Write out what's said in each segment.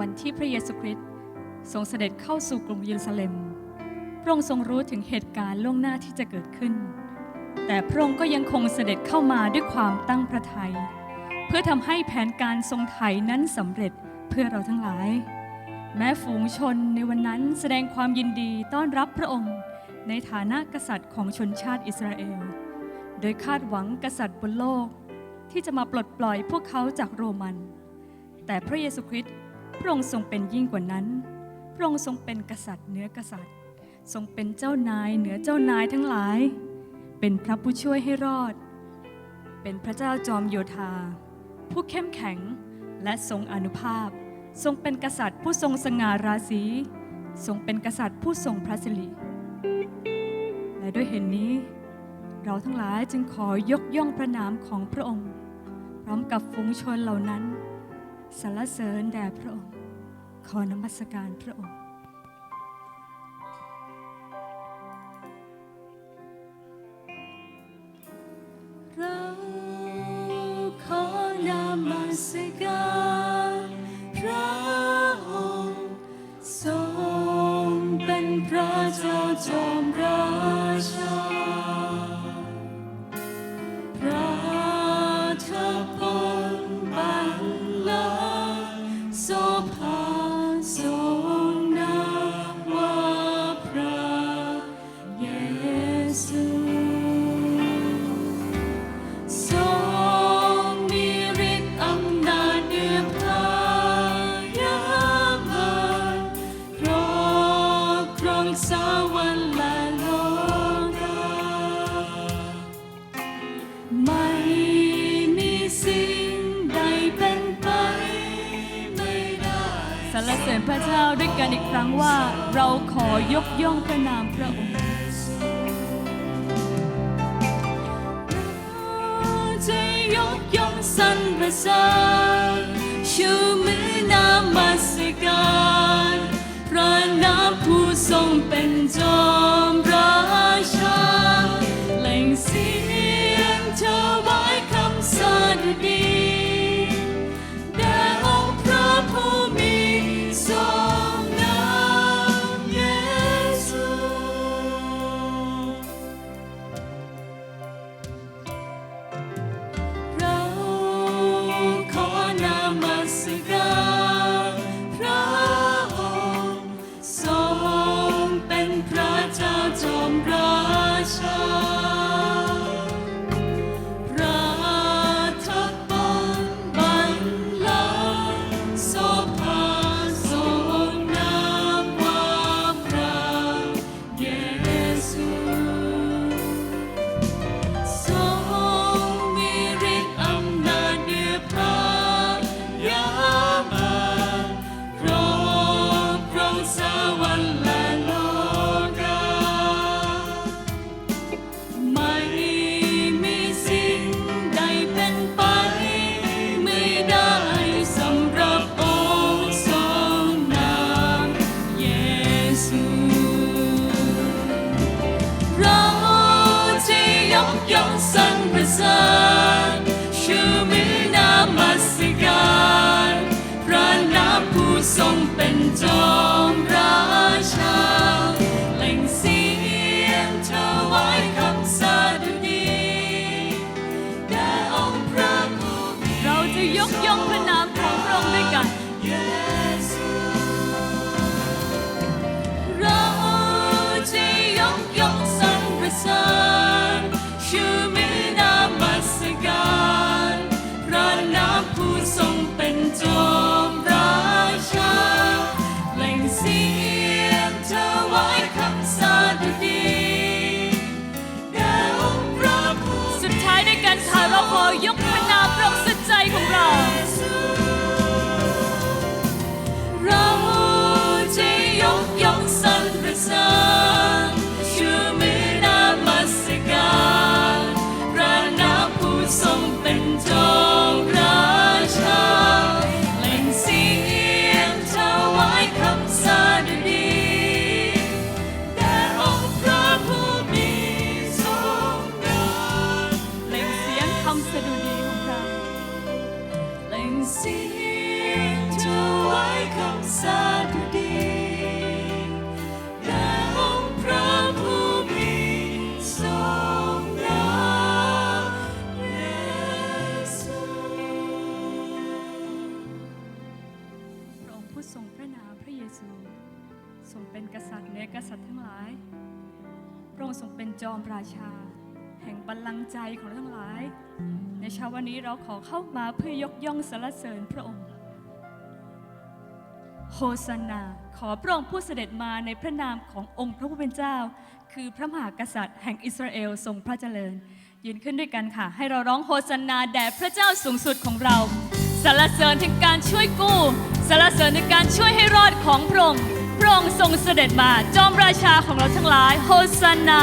วันที่พระเยซูคริสต์ทรงเสด็จเข้าสู่กรุงเยรูซาเล็ม พระองค์ทรงรู้ถึงเหตุการณ์ล่วงหน้าที่จะเกิดขึ้น แต่พระองค์ก็ยังคงเสด็จเข้ามาด้วยความตั้งพระทยัยเพื่อทำให้แผนการทรงไถ่นั้นสำเร็จเพื่อเราทั้งหลาย แม้ฝูงชนในวันนั้นแสดงความยินดีต้อนรับพระองค์ ในฐานะกษัตริย์ของชนชาติอิสราเอล โดยคาดหวังกษัตริย์บนโลกที่จะมาปลดปล่อยพวกเขาจากโรมัน แต่พระเยซูคริสต์ พระองค์ทรงเป็นยิ่งกว่านั้น พระองค์ทรงเป็นกษัตริย์เหนือกษัตริย์ ทรงเป็นเจ้านายเหนือเจ้านายทั้งหลาย เป็นพระผู้ช่วยให้รอด เป็นพระเจ้าจอมโยธา ผู้เข้มแข็งและทรงอนุภาพ ทรงเป็นกษัตริย์ผู้ทรงสง่าราศีทรงเป็นกษัตริย์ผู้ทรงพระสิริและด้วยเหตุนนี้ เราทั้งหลายจึงขอยกย่องพระนามของพระองค์ พร้อมกับฝูงชนเหล่านั้นสรรเสริญแด่พระองค์ ขอนมัสการพระองค์ ไม่มีสิ่งใดเป็นไปไม่ได้สรรเสริญพระเจ้าด้วยกันอีกครั้งว่าเราขอยกย่องพระนามพระองค์จะยกย่องสรรเสริญชูมือนามมัสการพระนามผู้ทรงเป็นจอม เร ทรงเป็นกษัตริย์เนื้อกษัตริย์ทั้งหลาย พระองค์ทรงเป็นจอมราชา แห่งบัลลังก์ใจของทั้งหลาย ในเช้าวันนี้เราขอเข้ามาเพื่อยกย่องสรรเสริญพระองค์ โฮสนาขอพระองค์ผู้เสด็จมาในพระนามขององค์พระผู้เป็นเจ้า คือพระมหากษัตริย์แห่งอิสราเอลทรงพระเจริญ ยืนขึ้นด้วยกันค่ะ ให้เราร้องโฮสนาแด่พระเจ้าสูงสุดของเราสรรเสริญถึงการช่วยกู้สรรเสริญถึงการช่วยให้รอดของพระองค์ องค์ทรงเสด็จมา จอมราชาของเราทั้งหลาย โฮซานา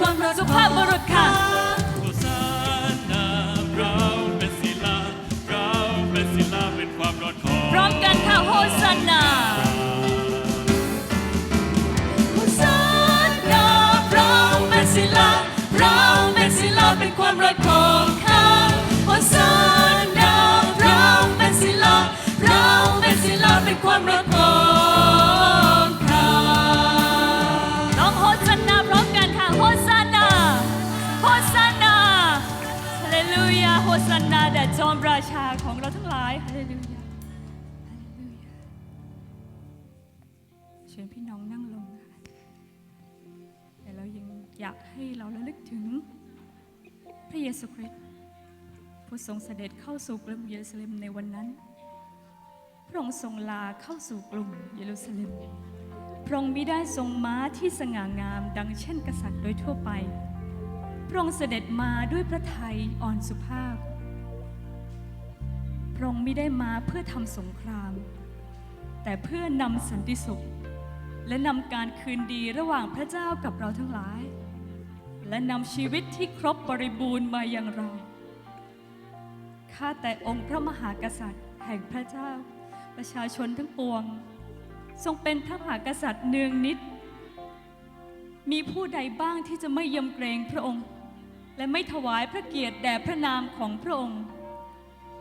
con razo pa' morocar สรรนาแด่จอมราชาของเราทั้งหลายฮาเลลูยาฮาเลลูยาเชิญพี่น้องนั่งลงนะะแต่เรายังอยากให้เราระลึกถึงพระเยซูคริสต์ผู้ทรงเสด็จเข้าสู่กรุงเยรูซาเล็มในวันนั้น พระองค์ทรงลาเข้าสู่กรุงเยรูซาเล็มพระองค์มิได้ทรงม้าที่สง่างามดังเช่นกษัตริย์โดยทั่วไป พระองค์เสด็จมาด้วยพระทัยอ่อนสุภาพ พระองค์ไม่ได้มาเพื่อทำสงคราม แต่เพื่อนำสันติสุข และนำการคืนดีระหว่างพระเจ้ากับเราทั้งหลาย และนำชีวิตที่ครบบริบูรณ์มายังเรา ข้าแต่องค์พระมหากษัตริย์ แห่งพระเจ้า ประชาชนทั้งปวง ทรงเป็นพระมหากษัตริย์เนืองนิดมีผู้ใดบ้างที่จะไม่ยำเกรงพระองค์ และไม่ถวายพระเกียรติแด่พระนามของพระองค์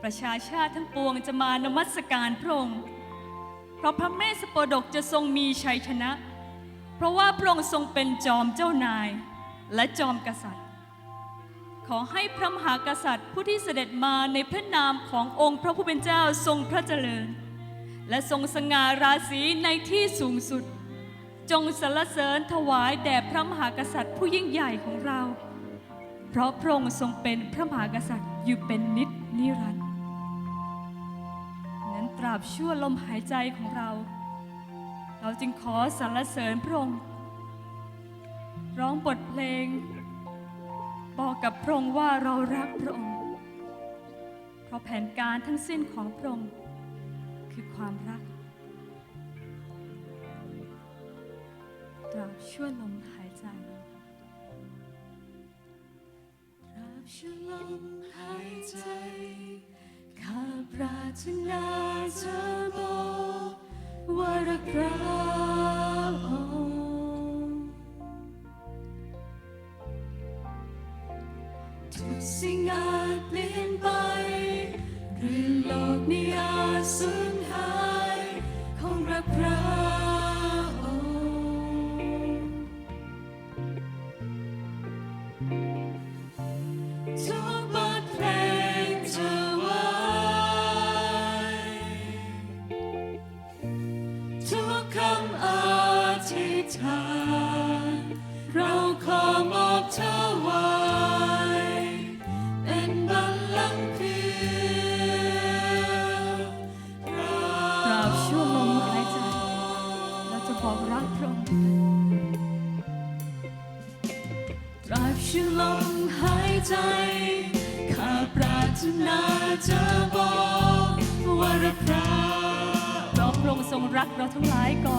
ประชาชาติทั้งปวงจะมานมัสการพระองค์ เพราะพระเมสสโปดกจะทรงมีชัยชนะ เพราะว่าพระองค์ทรงเป็นจอมเจ้านายและจอมกษัตริย์ ขอให้พระมหากษัตริย์ผู้ที่เสด็จมาในพระนามขององค์พระผู้เป็นเจ้าทรงพระเจริญ และทรงสง่าราศีในที่สูงสุด จงสรรเสริญถวายแด่พระมหากษัตริย์ผู้ยิ่งใหญ่ของเรา เพราะพระองค์ทรงเป็นพระมหากษัตริย์อยู่เป็นนิจนิรันดร์นั้นตราบชั่วลมหายใจของเรา เราจึงขอสรรเสริญพระองค์ ร้องบทเพลง บอกกับพระองค์ว่าเรารักพระองค์ เพราะแผนการทั้งสิ้นของพระองค์คือความรัก ตราบชั่วลมหาย ชลมหายใจข้าปรารถนาเธอบอกว่ารักเรา ทั้งหลายก่อ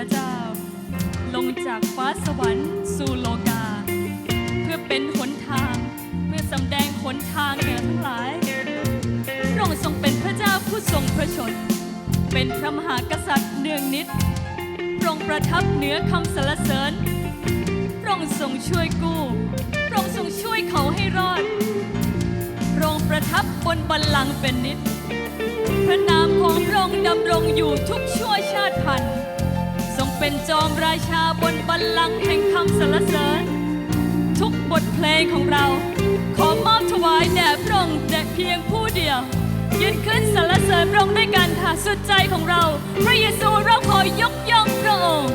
รของพระเจ้า ลงจากฟ้าสวรรค์สู่โลกา เพื่อเป็นหนทางเพื่อสำแดงหนทางแก่ทั้งหลายพระองค์ทรงเป็นพระเจ้าผู้ทรงพระชน เป็นพระมหากษัตริย์เนืองนิดพระองค์ประทับเหนือคำสรรเสริญพระองค์ทรงช่วยกู้พระองค์ทรงช่วยเขาให้รอดพระองค์ประทับบนบัลลังก์เป็นนิดพระนามของพระองค์ดำรงอยู่ทุกชั่วชาติพันธุ์ เป็นจอมราชาบนบัลลังก์แห่งคำสรรเสริญ ทุกบทเพลงของเรา ขอมอบถวายแด่พระองค์แต่เพียงผู้เดียวยืนขึ้นสรรเสริญพระองค์ด้วยกันค่ะสุดใจของเรา พระเยซูเราขอยกย่องพระองค์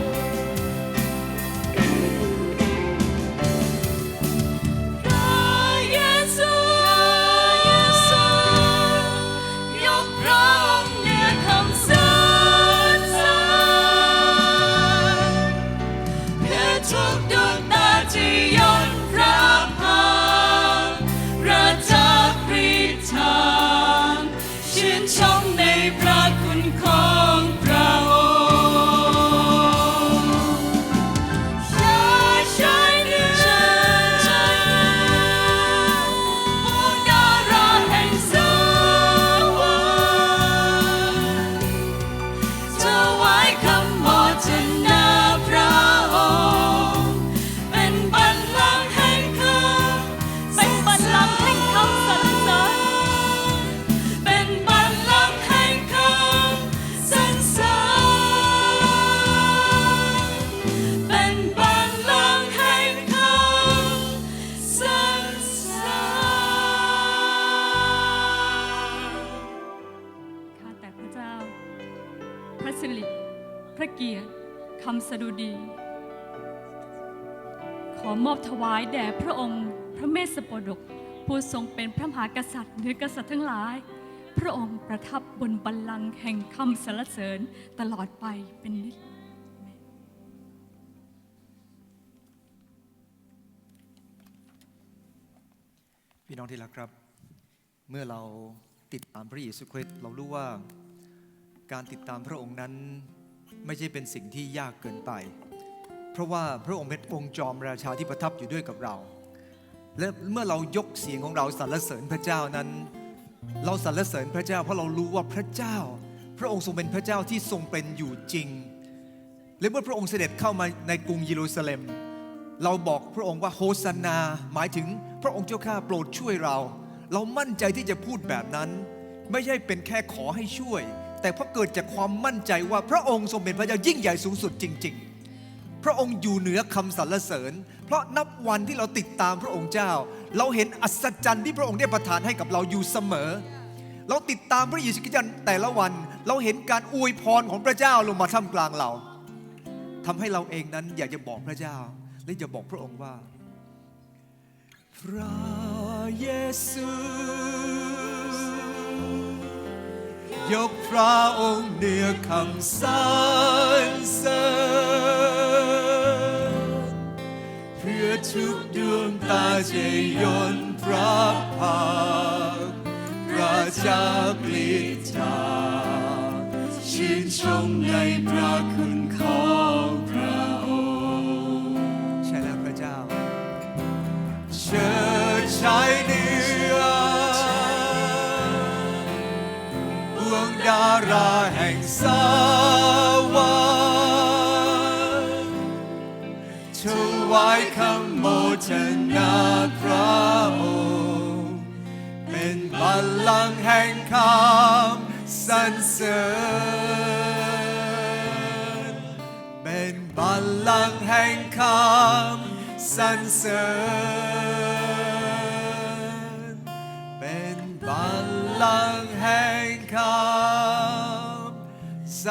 พระเกียรติคำสดุดี ขอมอบถวายแด่พระองค์พระเมสสปดก ผู้ทรงเป็นพระมหากษัตริย์เหนือกษัตริย์ทั้งหลาย พระองค์ประทับบนบัลลังก์แห่งคำสรรเสริญตลอดไปเป็นนิจพี่น้องที่รักครับ เมื่อเราติดตามพระเยซูคริสต์เรารู้ว่าการติดตามพระองค์นั้น ไม่ใช่เป็นสิ่งที่ยากเกินไป เพราะว่าพระองค์เป็นองค์จอมราชาที่ประทับอยู่ด้วยกับเรา และเมื่อเรายกเสียงของเราสรรเสริญพระเจ้านั้น เราสรรเสริญพระเจ้า เพราะเรารู้ว่าพระเจ้า พระองค์ทรงเป็นพระเจ้าที่ทรงเป็นอยู่จริง และเมื่อพระองค์เสด็จเข้ามาในกรุงเยรูซาเล็ม เราบอกพระองค์ว่าโฮสนา หมายถึงพระองค์เจ้าข้าโปรดช่วยเรา เรามั่นใจที่จะพูดแบบนั้น ไม่ใช่เป็นแค่ขอให้ช่วย แต่เพราะเกิดจากความมั่นใจว่าพระองค์ทรงเป็นพระเจ้ายิ่งใหญ่สูงสุดจริง ๆ พระองค์อยู่เหนือคำสรรเสริญ เพราะนับวันที่เราติดตามพระองค์เจ้า เราเห็นอัศจรรย์ที่พระองค์ได้ประทานให้กับเราอยู่เสมอ เราติดตามพระเยซูคริสต์แต่ละวัน เราเห็นการอวยพรของพระเจ้าลงมาท่ามกลางเราทำให้เราเองนั้นอยากจะบอกพระเจ้า และจะบอกพระองค์ว่า พระเยซู ยกพระองค์เหนือคำสรรเสริญเพื่อทุกดวงตาจะยนพระพักพระเจ้าปลิดจาชื่นชมในพระคุณของพระองค์ใช่แล้วพระเจ้าเชิดช ดาราแห่งสวรรค์ถวายคำโมทนาพระองค์เป็นบัลลังก์แห่งคำสรรเสริญ เป็นบัลลังก์แห่งคำสรรเสริญ เป็นบัลลังก์แห่งคำ ส